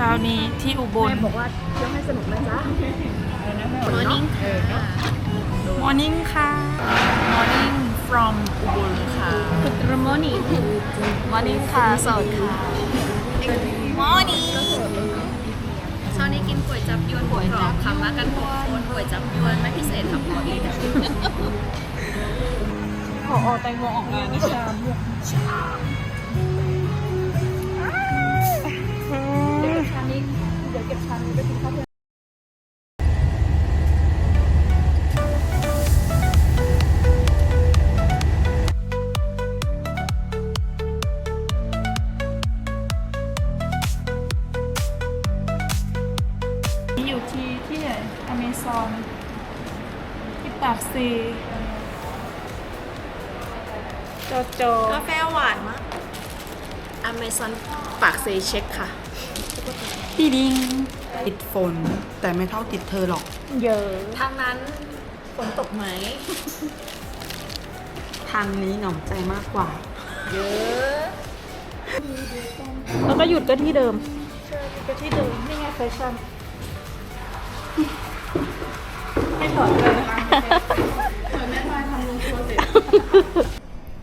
ช้านี้ที่อุบลแม่บอกว่าเที่ยวให้สนุกนะจ๊ะ Morning มอร์นิ่งค่ะ morning from อุบลค่ะ Good morning morning ค่ะสวัสดีค่ะ Morning เช้านี้กินก๋วยจับยวนหมูกรอบค่ะมากันหกคนก๋วยจับยวนไม่พิเศษค่ะพอดีขออแตงโมออกงานนะชามนี่ โจโจกาแฟหวานมาก Amazon ปากเซเช็คค่ะปีดิงติดฝน แต่ไม่เท่าติดเธอหรอก เยอะ ทางนั้นฝนตกไหม ทางนี้หน่อมใจมากกว่า เยอะ แล้วก็หยุดก็ที่เดิมหยุดก็ที่เดิม นี่ไงแฟชั่นไม่ถอดเลยนะคะ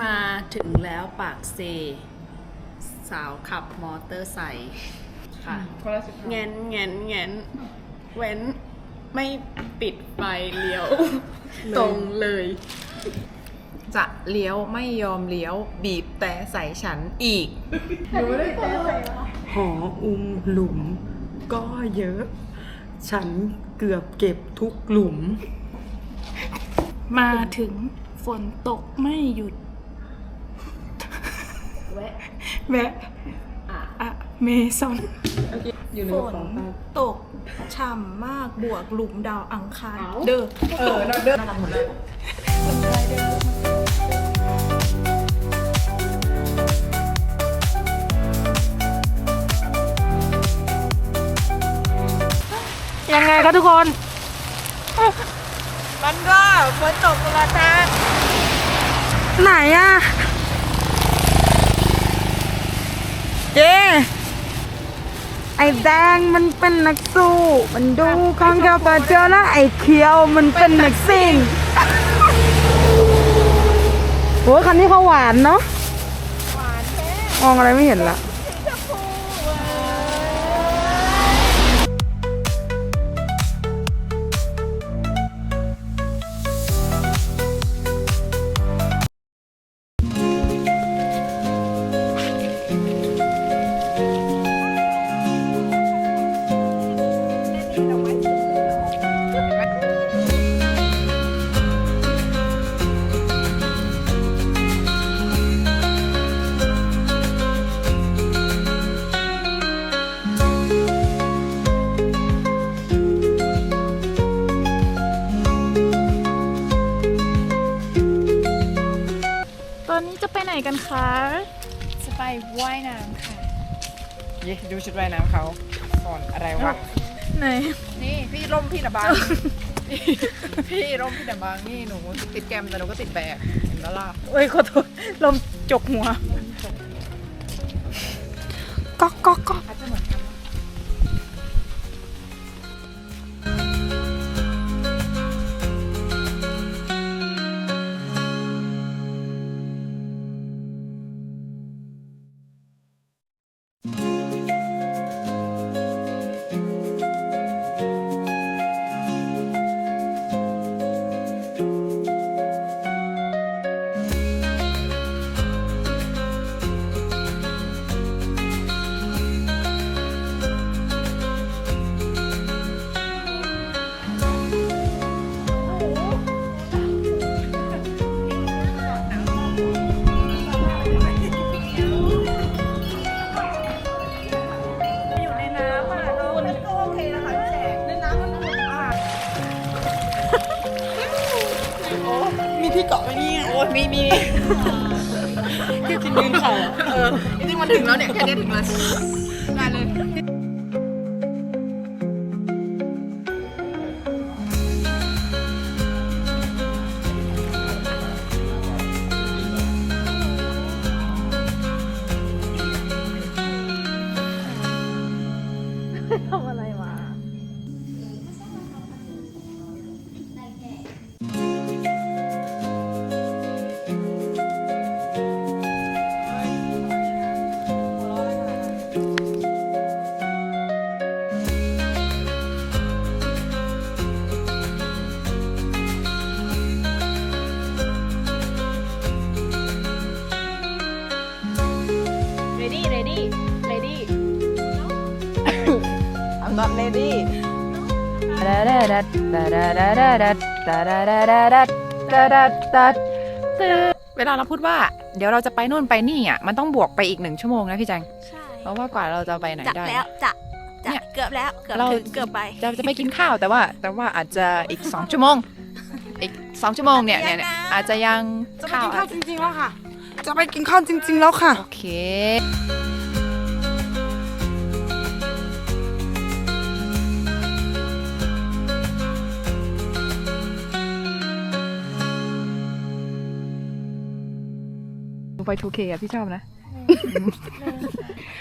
มาถึงแล้วปากเซ สาวขับมอเตอร์ไซค์ค่ะแงนแงนแงนเว้นไม่ปิดไฟเลี้ยว ตรงเลย จะเลี้ยวไม่ยอมเลี้ยว บีบแต่ใส่ฉันอีกหออุมหลุม ก็เยอะ ฉันเกือบเก็บทุกหลุม มาถึงฝ นตกไม่หยุด แวะแวะอะเมซอน อยู่ในฝกระนเป๋าตังค์ตกฉ่ำมากบวกหลุมดาวอังคาร เด้อเออเราเดินหมดเลยยังไงคะทุกคน มันก็ฝนตกกระทาน ไหนอะเจ๊ไอ้แดงมันเป็นนักสู้ มันดูข้างแก้วปเจอแล้วไอ้เขียวมันเป็นนักซิ่งโอ้ยคันนี้เขาหวานเนาะ หวานแท้มองอะไรไม่เห็นละ ย้ดูชุดว่ายน้ำเขาก่อนอะไรวะ ไหน นี่พี่ร่มพี่ระบาง พี่ร่มพี่ระบางนี่หนูติดแกรมแต่หนูก็ติดแบกเห็นแล้วล่ะเอ้ยขอโทษลมจกหัว ก๊อกก๊อกก๊อก อาจจะเหมือน มีคือกินยืนเขาเออจริงๆมันถึงแล้วเนี่ยแค่นี้ถึงแล้ว not ready เวลาเราพูดว่า เดี๋ยวเราจะไปนู่นไปนี่อะมันต้องบวกไปอีกหนึ่งชั่วโมงนะพี่แจงใช่เพราะว่ากว่าเราจะไปไหนจะได้แล้วจะจะเนี่ยเกือบแล้วเกือบเราถึงเกือบไปจะจะไปกินข้าวแต่ว่า แต่ว่าอาจจะอีก2ชั่วโมงอีก2ชั่วโมงเนี่ยเนี่ยเนี่ยอาจจะยังจะไปข้าวกินข้าวจริงๆแล้วค่ะ จะไปกินข้าวจริง ๆ แล้วค่ะโอเค ไป 2K อะพี่ชอบนะ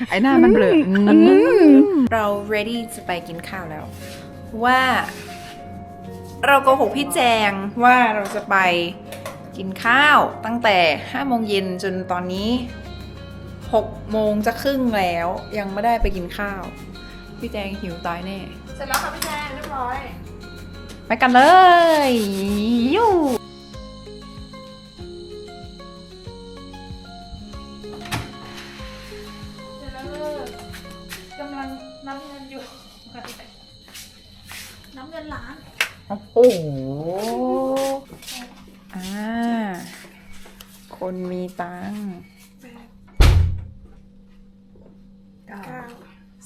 ไอหน้ามันเบลอเรา ready จะไปกินข้าวแล้ว ว่า เราโกหกพี่แจงว่าเราจะไปกินข้าวตั้งแต่5โมงเย็นจนตอนนี้6โมงจะครึ่งแล้วยังไม่ได้ไปกินข้าว พี่แจงหิวตายแน่ เสร็จแล้วค่ะพี่แจงเรียบร้อย ไปกันเลยยู โอ้โหอ่า คนมีตังค์เก้า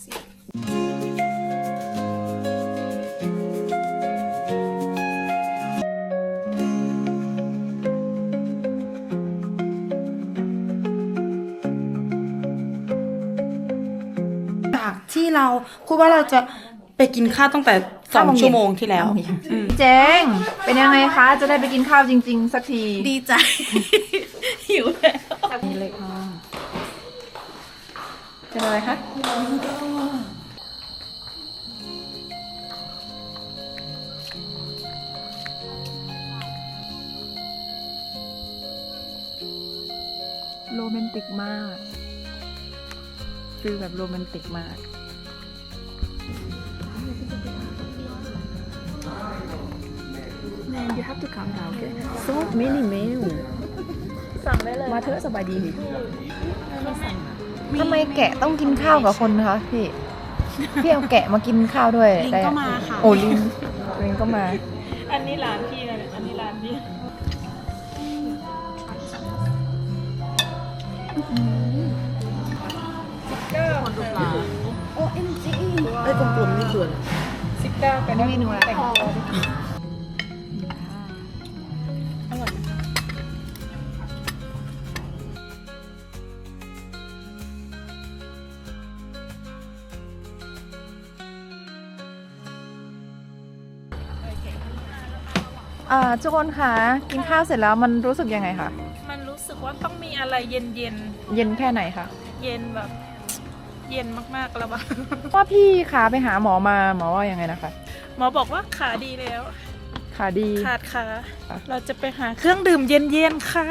สิบจากที่เราพูดว่าเราจะไปกินข้าวตั้งแต่ สองชั่วโมงที่แล้วพี่แจงเป็นยังไงคะ จะได้ไปกินข้าวจริง ๆ สักทีดีใจ หิวแล้วนี่เลยค่ะเป็นอะไรคะโรแมนติกมากฟีลแบบโรแมนติกมาก Man you have to calm down okay so many meal สั่งได้เลยมาเถอะสบายดีทำไมแกะต้องกินข้าวกับคนคะพี่ พี่เอาแกะมากินข้าวด้วยลิงได้ก็มาค่ะ โอ้ลิงลิงก็มา อันนี้ร้านพี่นะเนี่ยอันนี้ร้านพี่ไอ้กลมๆนี่คืออะไรสิบเก้าเป็นเมนูอะไรแต่ง อ่าทุกคนคะกินข้าวเสร็จแล้วมันรู้สึกยังไงคะมันรู้สึกว่าต้องมีอะไรเย็นเย็นเย็นแค่ไหนคะๆเย็นแบบ เย็นมากๆแล้วบ้างว่าพี่ขาไปหาหมอมาหมอว่ายังไงนะคะหมอบอกว่าขาดีแล้ว ขาดี ขาดขาค่ะ เราจะไปหาเครื่องดื่มเย็นๆค่ะ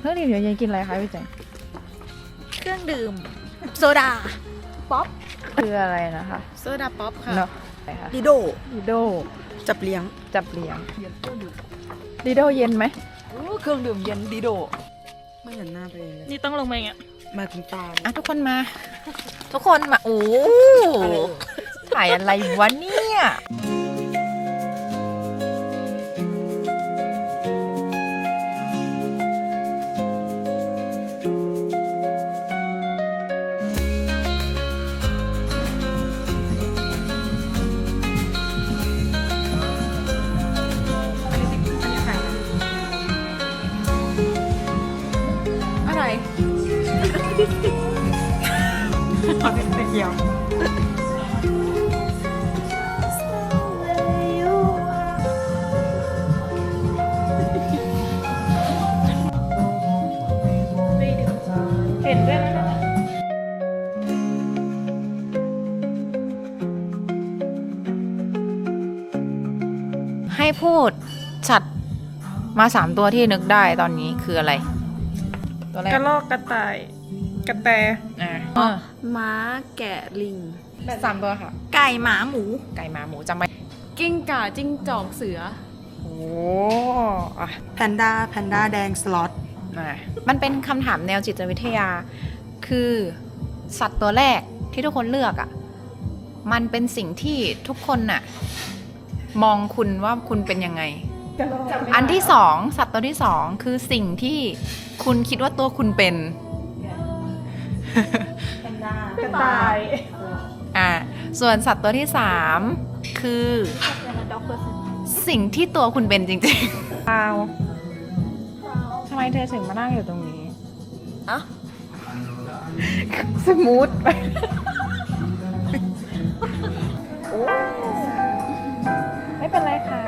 เพื่อนเดี๋ยวเย็นกินอะไรคะพี่แจงเครื่องดื่ม โซดา ป๊อป คืออะไรนะคะโซดาป๊อปค่ะเนาะอะไรคะดิโดดิโด จับเลี้ยง จับเลี้ยงดิโดเย็นไหมเครื่องดื่มเย็นดิโด ไม่เห็นหน้าตัวเองเลยนี่ต้องลงมาอย่างเงี้ยมาถึงตาอะทุกคนมา ทุกคนมา โอ้ถ่ายอะไรวะเนี่ย มาสามตัวที่นึกได้ตอนนี้คืออะไร ตัวแรกกระลอกกระต่ายกระแตอะอะม้าแกะลิง สามตัวค่ะ ไก่หมาหมู ไก่หมาหมูจำไว้กิ้งก่าจิ้งจอกเสือ โอ้อะแพนด้าแพนด้าแดงสล็อตอะมันเป็นคำถามแนวจิตวิทยา คือสัตว์ตัวแรกที่ทุกคนเลือกอะ มันเป็นสิ่งที่ทุกคนน่ะ มองคุณว่าคุณเป็นยังไง อันที่สองสัตว์ตัวที่สองคือสิ่งที่คุณคิดว่าตัวคุณเป็นกระต่ายอ่าส่วนสัตว์ตัวที่สามคือสิ่งที่ตัวคุณเป็นจริงๆเปล่าทำไมเธอถึงมานั่งอยู่ตรงนี้อะสมูทไปไม่เป็นไรค่ะ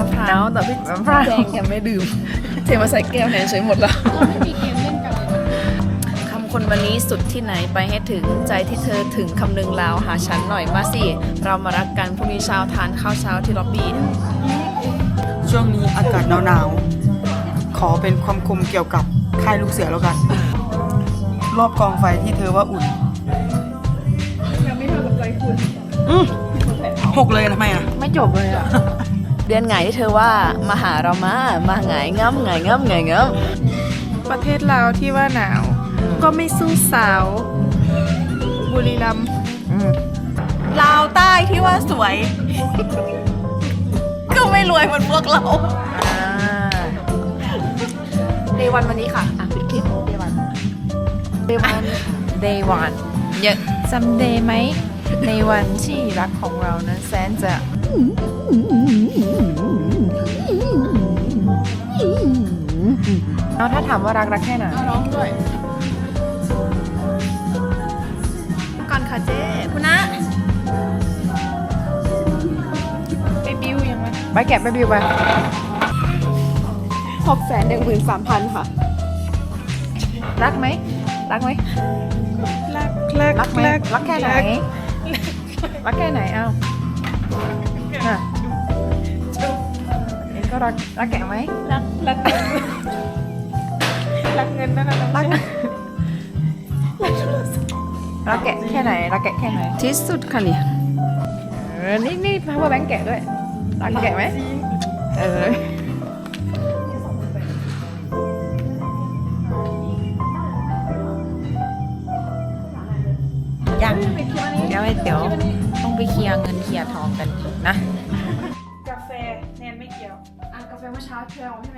มะพร้าวแต่พี่มะพร้าวแจงแกไม่ดื่ม เทมาใส่แก้วแทนใช้หมดแล้วคำคนวันนี้สุดที่ไหนไปให้ถึงใจที่เธอถึงคำนึงลาวหาฉันหน่อยมาสิ เรามารักกันพรุ่งนี้เช้าทานข้าวเช้าที่ล็อบบี้ช่วงนี้อากาศหนาวๆ ขอเป็นความคมเกี่ยวกับค่ายลูกเสือแล้วกัน รอบกองไฟที่เธอว่าอุ่นยังไม่เท่ากับใจคุณหกเลยทำไมอะ ไม่จบเลยอะ เดือนไงที่เธอว่ามาหาเรามามาไงง่ำไงง่ำไงง่ประเทศลาวที่ว่าหนาว ก็ไม่สู้สาว บุรีรัมย์ำลาวใต้ที่ว่าสวย ก็ไม่รวยเหมือนพวกเราเดวันวันนี้ค่ะอะปิดคลิปเดวันเดวันเดวันเยอะ จำเดย์ไหมในวันที่รักของเรานั้นแสนจะ เอาถ้าถามว่ารักรักแค่ไหนก่อนค่ะเจ๊คุณนะไปบิวยังไงไปแกะไปบิวไปหกแสนหนึ่งหมื่นสามพันค่ะ รักไหม รักไหมรักรักรักไหมรักแค่ไหน รักแค่ไหนเอ้าน่ะเอง ก็รักรักแกะไหมรักรักรักเงินนั่นน่ะรักรักแกะแค่ไหนรักแกะแค่ไหนที่สุดค่ะเนี่ยเออนี่นี่ power bank แกะด้วยรักแกะไหมเออยังเดี๋ยวเดี๋ยวต้องไปเคลียร์เงินเคลียร์ทองกันอีกนะ แ